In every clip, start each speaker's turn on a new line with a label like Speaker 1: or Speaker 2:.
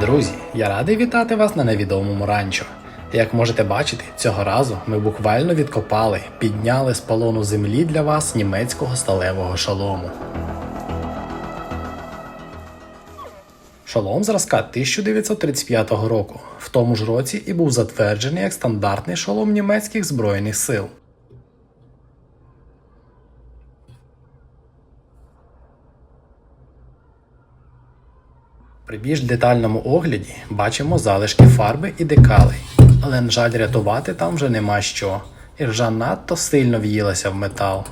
Speaker 1: Друзі, я радий вітати вас на невідомому ранчо. Як можете бачити, цього разу ми буквально відкопали, підняли з полону землі для вас німецького сталевого шолому. Шолом зразка 1935 року. В тому ж році і був затверджений як стандартний шолом німецьких збройних сил. При більш детальному огляді бачимо залишки фарби і декалей, але, на жаль, рятувати там вже нема що. Іржа надто сильно в'їлася в метал.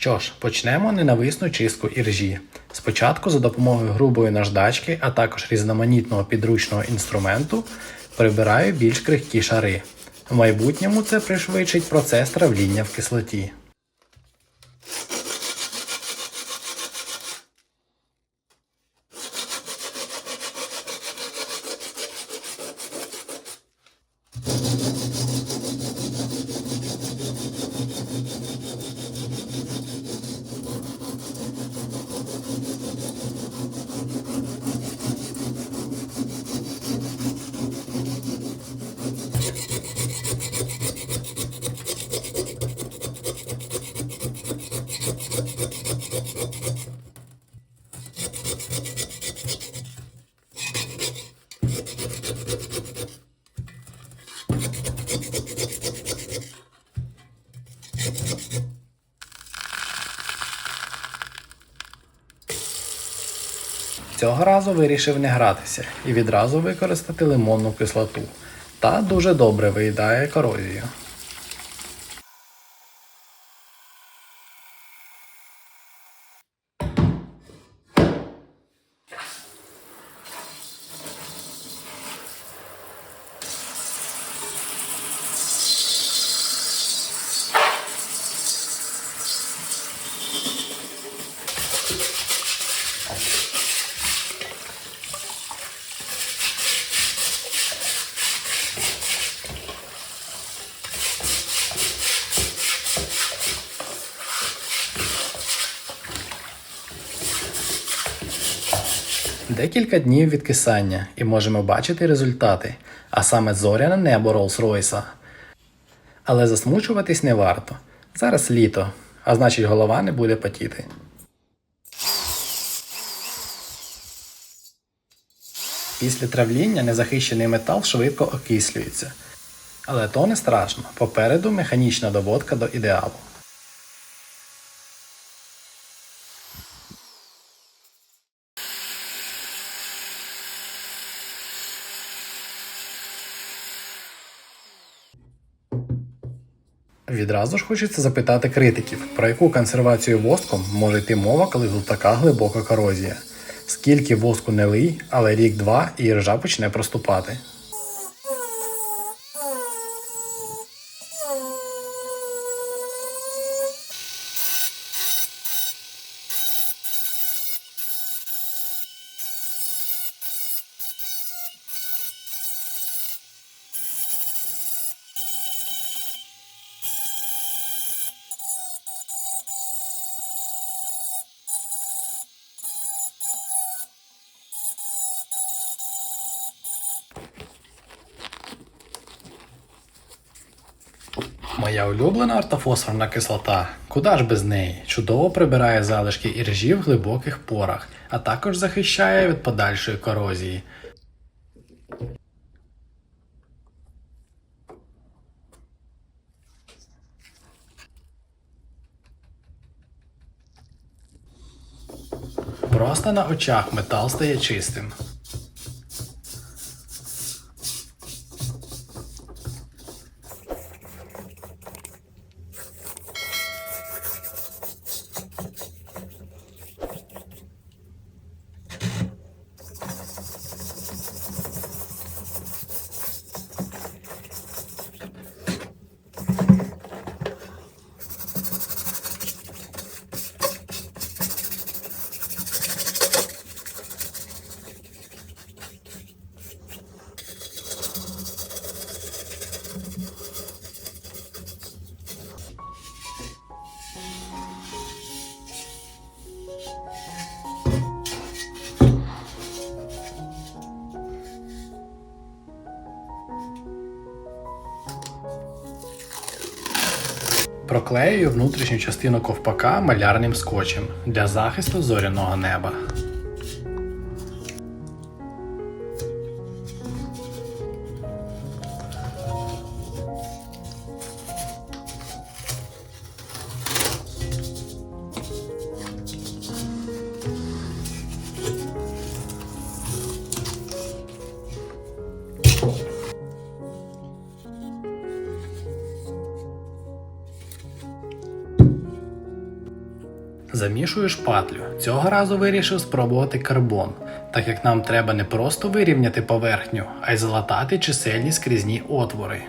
Speaker 1: Що ж, почнемо ненависну чистку іржі. Спочатку за допомогою грубої наждачки, а також різноманітного підручного інструменту прибираю більш крихкі шари. В майбутньому це пришвидшить процес травління в кислоті. Цього разу вирішив не гратися і відразу використати лимонну кислоту. Та дуже добре виїдає корозію. Декілька днів відкисання і можемо бачити результати, а саме зоряне небо Роллс-Ройса. Але засмучуватись не варто. Зараз літо, а значить голова не буде потіти. Після травління незахищений метал швидко окислюється. Але то не страшно. Попереду механічна доводка до ідеалу. Відразу ж хочеться запитати критиків, про яку консервацію воском може йти мова, коли така глибока корозія. Скільки воску не лий, але рік-два і ржа почне проступати. Моя улюблена ортофосфорна кислота. Куда ж без неї? Чудово прибирає залишки іржі в глибоких порах, а також захищає від подальшої корозії. Просто на очах метал стає чистим. Проклеюю внутрішню частину ковпака малярним скотчем для захисту зоряного неба. Замішую шпатлю. Цього разу вирішив спробувати карбон, так як нам треба не просто вирівняти поверхню, а й залатати чисельні скрізні отвори.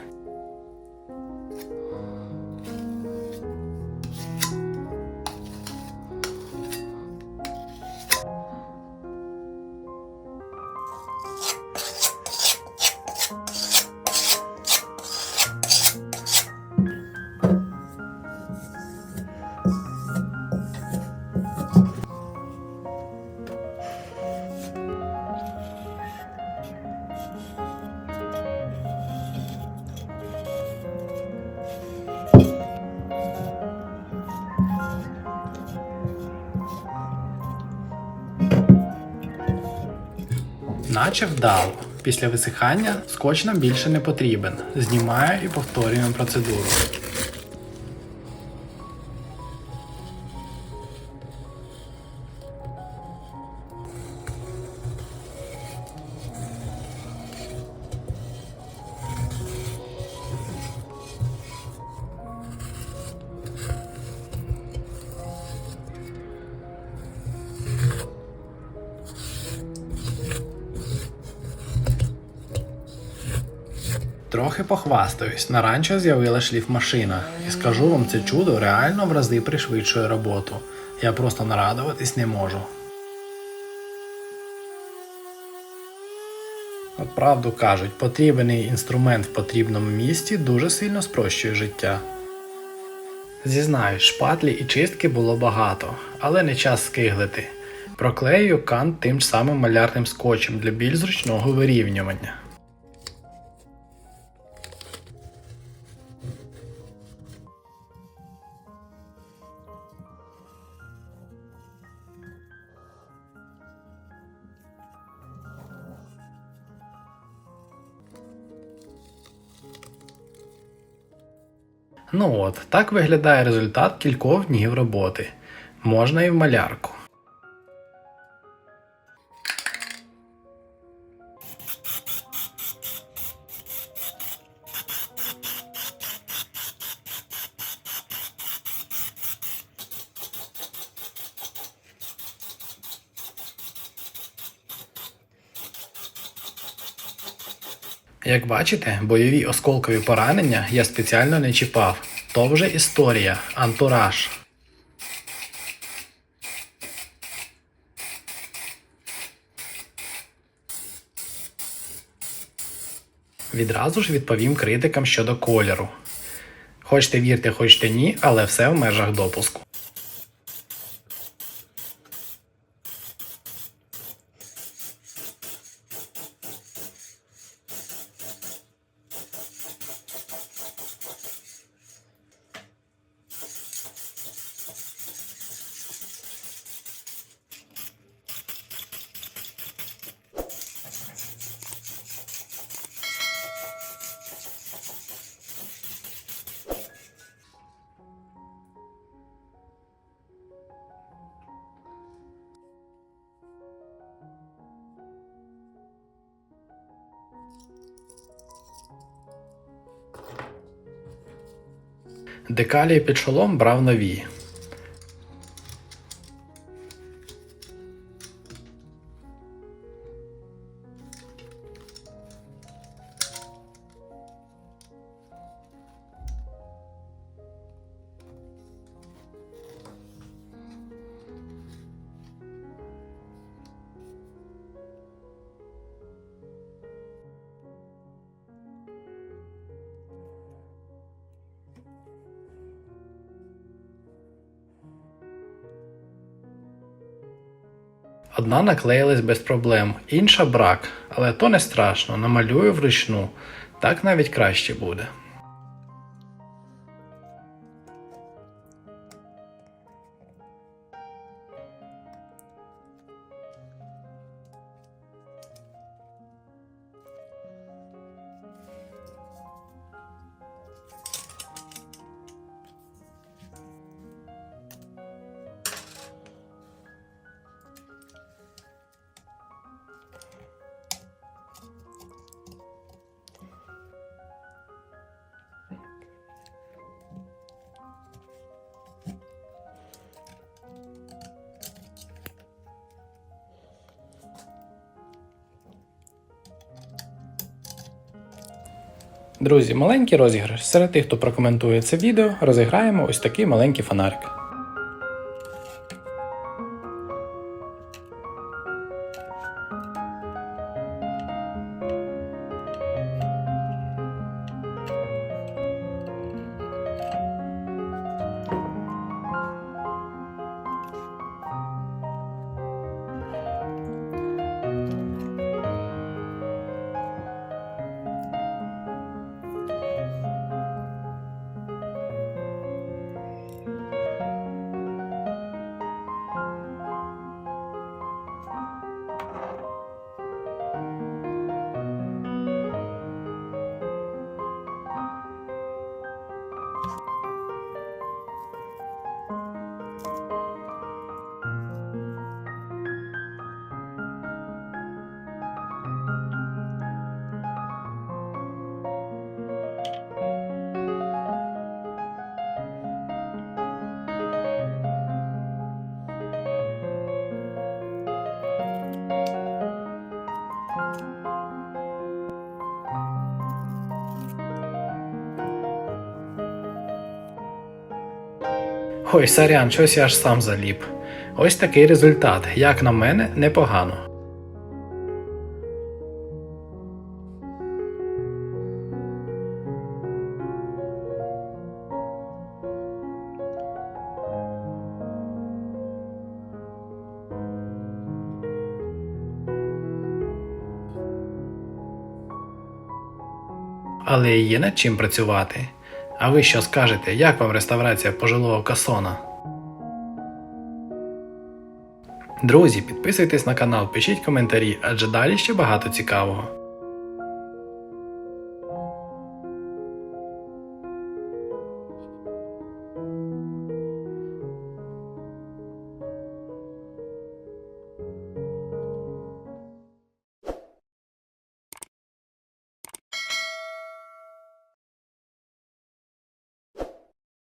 Speaker 1: Наче вдало. Після висихання скотч нам більше не потрібен. Знімаю і повторюємо процедуру. Трохи похвастаюсь, на ранчо з'явила шліфмашина, і скажу вам, це чудо реально в рази пришвидшує роботу. Я просто нарадуватись не можу. От правду кажуть, потрібний інструмент в потрібному місці дуже сильно спрощує життя. Зізнаюсь, шпатлі і чистки було багато, але не час скиглити. Проклею кант тим самим малярним скотчем для більш зручного вирівнювання. Ну от, так виглядає результат кількох днів роботи. Можна і в малярку. Як бачите, бойові осколкові поранення я спеціально не чіпав. То вже історія, антураж. Відразу ж відповім критикам щодо кольору. Хочете вірте, хочете ні, але все в межах допуску. Декалії під шолом брав нові. Одна наклеїлась без проблем, інша брак, але то не страшно, намалюю вручну, так навіть краще буде. Друзі, маленький розіграш. Серед тих, хто прокоментує це відео, розіграємо ось такий маленький фонарик. Ой, сорян, щось я аж сам заліп. Ось такий результат, як на мене, непогано. Але є над чим працювати. А ви що скажете, як вам реставрація пожилого касона? Друзі, підписуйтесь на канал, пишіть коментарі, адже далі ще багато цікавого.